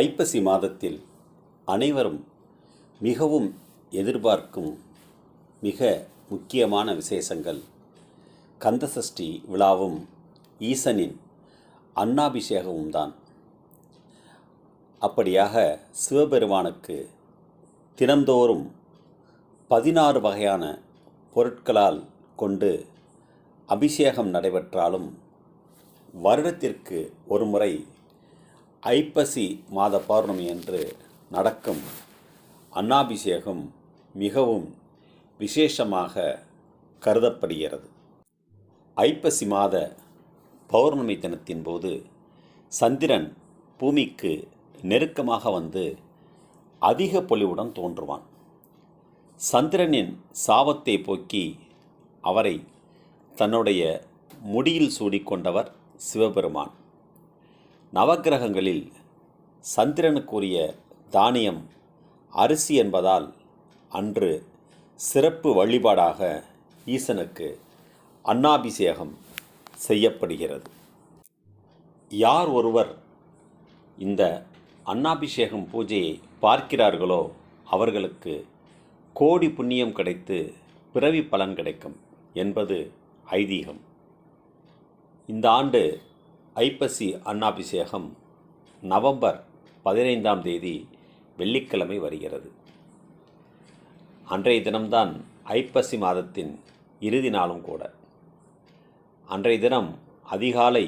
ஐப்பசி மாதத்தில் அனைவரும் மிகவும் எதிர்பார்க்கும் மிக முக்கியமான விசேஷங்கள். கந்தசஷ்டி விழாவும் ஈசனின் அன்னாபிஷேகமும் தான். அப்படியாக சிவபெருமானுக்கு தினந்தோறும் பதினாறு வகையான பொருட்களால் கொண்டு அபிஷேகம் நடைபெற்றாலும் வருடத்திற்கு ஒரு முறை ஐப்பசி மாத பௌர்ணமி என்று நடக்கும் அன்னாபிஷேகம் மிகவும் விசேஷமாக கருதப்படுகிறது. ஐப்பசி மாத பௌர்ணமி தினத்தின் போது சந்திரன் பூமிக்கு நெருக்கமாக வந்து அதிக பொலிவுடன் தோன்றுவான். சந்திரனின் சாபத்தை போக்கி அவரை தன்னுடைய முடியில் சூடிக்கொண்டவர் சிவபெருமான். நவக்கிரகங்களில் சந்திரனுக்குரிய தானியம் அரிசி என்பதால் அன்று சிறப்பு வழிபாடாக ஈசனுக்கு அன்னாபிஷேகம் செய்யப்படுகிறது. யார் ஒருவர் இந்த அன்னாபிஷேகம் பூஜையை பார்க்கிறார்களோ அவர்களுக்கு கோடி புண்ணியம் கிடைத்து பிறவி பலன் கிடைக்கும் என்பது ஐதீகம். இந்த ஆண்டு ஐப்பசி அன்னாபிஷேகம் நவம்பர் பதினைந்தாம் தேதி வெள்ளிக்கிழமை வருகிறது. அன்றைய தினம்தான் ஐப்பசி மாதத்தின் இறுதி நாளும் கூட. அன்றைய தினம் அதிகாலை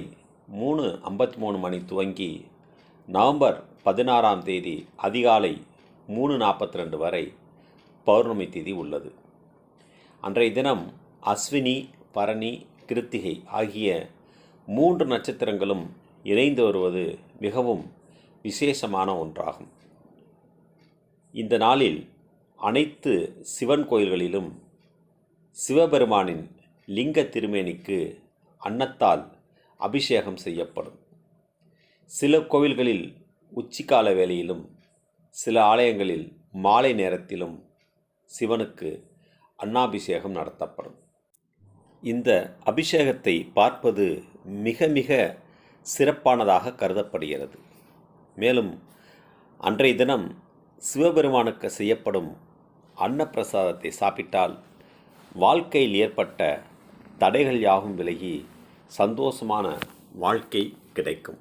மூணு ஐம்பத்தி மூணு மணி துவங்கி நவம்பர் பதினாறாம் தேதி அதிகாலை மூணு நாற்பத்தி ரெண்டு வரை பௌர்ணமி தேதி உள்ளது. அன்றைய தினம் அஸ்வினி பரணி கிருத்திகை ஆகிய மூன்று நட்சத்திரங்களும் இணைந்து வருவது மிகவும் விசேஷமான ஒன்றாகும். இந்த நாளில் அனைத்து சிவன் கோயில்களிலும் சிவபெருமானின் லிங்க திருமேனிக்கு அன்னத்தால் அபிஷேகம் செய்யப்படும். சில கோவில்களில் உச்சிக்கால வேளையிலும் சில ஆலயங்களில் மாலை நேரத்திலும் சிவனுக்கு அன்னாபிஷேகம் நடத்தப்படும். இந்த அபிஷேகத்தை பார்ப்பது மிக மிக சிறப்பானதாக கருதப்படுகிறது. மேலும் அன்றைய தினம் சிவபெருமானுக்கு செய்யப்படும் அன்னப்பிரசாதத்தை சாப்பிட்டால் வாழ்க்கையில் ஏற்பட்ட தடைகள் யாவும் விலகி சந்தோஷமான வாழ்க்கை கிடைக்கும்.